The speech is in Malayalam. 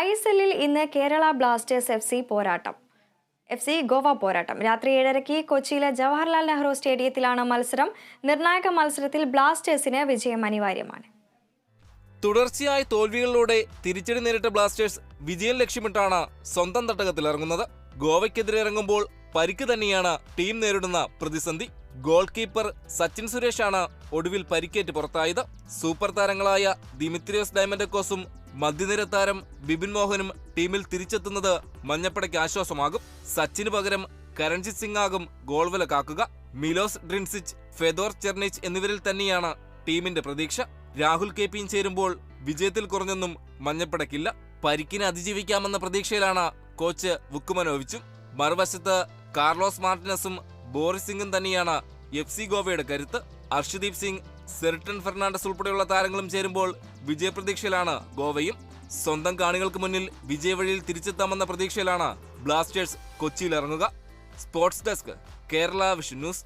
ഐ എസ് എല്ലിൽ ഇന്ന് കേരള ബ്ലാസ്റ്റേഴ്സ് എഫ് സി പോരാട്ടം. എഫ് സി ഗോവ പോരാട്ടം. രാത്രി ഏഴരയ്ക്ക് കൊച്ചിയിലെ ജവഹർലാൽ നെഹ്റു സ്റ്റേഡിയത്തിലാണ് മത്സരം. നിർണായക മത്സരത്തിൽ ബ്ലാസ്റ്റേഴ്സിന് വിജയം അനിവാര്യമാണ്. തുടർച്ചയായ തോൽവികളിലൂടെ തിരിച്ചടി നേരിട്ട ബ്ലാസ്റ്റേഴ്സ് വിജയം ലക്ഷ്യമിട്ടാണ് സ്വന്തം തട്ടകത്തിൽ ഇറങ്ങുന്നത്. ഗോവയ്ക്കെതിരെ ഇറങ്ങുമ്പോൾ പരിക്ക് തന്നെയാണ് ടീം നേരിടുന്ന പ്രതിസന്ധി. ഗോൾ കീപ്പർ സച്ചിൻ സുരേഷാണ് ഒടുവിൽ പരിക്കേറ്റ് പുറത്തായത്. സൂപ്പർ താരങ്ങളായ ദിമിത്രിയോസ് ഡയമൻഡക്കോസും മധ്യനിര താരം ബിപിൻ മോഹനും ടീമിൽ തിരിച്ചെത്തുന്നത് മഞ്ഞപ്പടയ്ക്ക് ആശ്വാസമാകും. സച്ചിന് പകരം കരൺജിത് സിംഗ് ആകും ഗോൾവല കാക്കുക. മിലോസ് ഡ്രിൻസിച്ച് ഫെദോർ ചെർണിച്ച് എന്നിവരിൽ തന്നെയാണ് ടീമിന്റെ പ്രതീക്ഷ. രാഹുൽ കെ പിയും ചേരുമ്പോൾ വിജയത്തിൽ കുറഞ്ഞൊന്നും മഞ്ഞപ്പടയ്ക്കില്ല. പരിക്കിനെ അതിജീവിക്കാമെന്ന പ്രതീക്ഷയിലാണ് കോച്ച് വുക്കുമനോവിച്ചും. മറുവശത്ത് കാർലോസ് മാർട്ടിനസും ബോറിസ് സിംഗും തന്നെയാണ് എഫ് സി ഗോവയുടെ കരുത്ത്. അർഷദീപ് സിംഗ് സെറിട്ടൺ ഫെർണാണ്ടസ് ഉൾപ്പെടെയുള്ള താരങ്ങളും ചേരുമ്പോൾ വിജയപ്രതീക്ഷയിലാണ് ഗോവയും. സ്വന്തം കാണികൾക്ക് മുന്നിൽ വിജയവഴിയിൽ തിരിച്ചെത്താമെന്ന പ്രതീക്ഷയിലാണ് ബ്ലാസ്റ്റേഴ്സ് കൊച്ചിയിൽ ഇറങ്ങുക sports desk Kerala vision news.